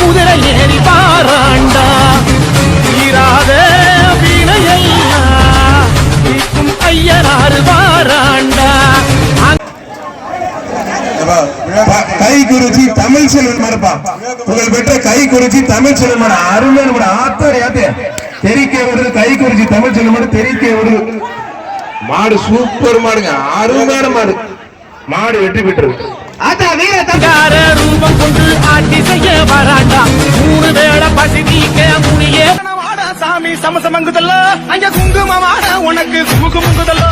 குதிரை ஏறி பாராண்டா தீராத வீணையல்லா தீக்கும் ஐயனாறு பாராண்டா கை குருஜி தமிழ் செல்வன் புகழ் பெற்ற கை குருஜி தமிழ் செல்வன் அருமையான ஆத்தர் யாத்தே தெரிக்கை விடுறது கை குறிச்சி தமிழ் செல்வன் தெரிக்கை விடுறது மாடு சூப்பர் மாடுங்க. அருமையான மாடு. மாடு வெற்றி பெற்று அதான் ரூபம் கொண்டு சாமி சமசமங்குதல்ல. அங்க குங்குமமான உனக்கு சுமுகுமுங்குதல்ல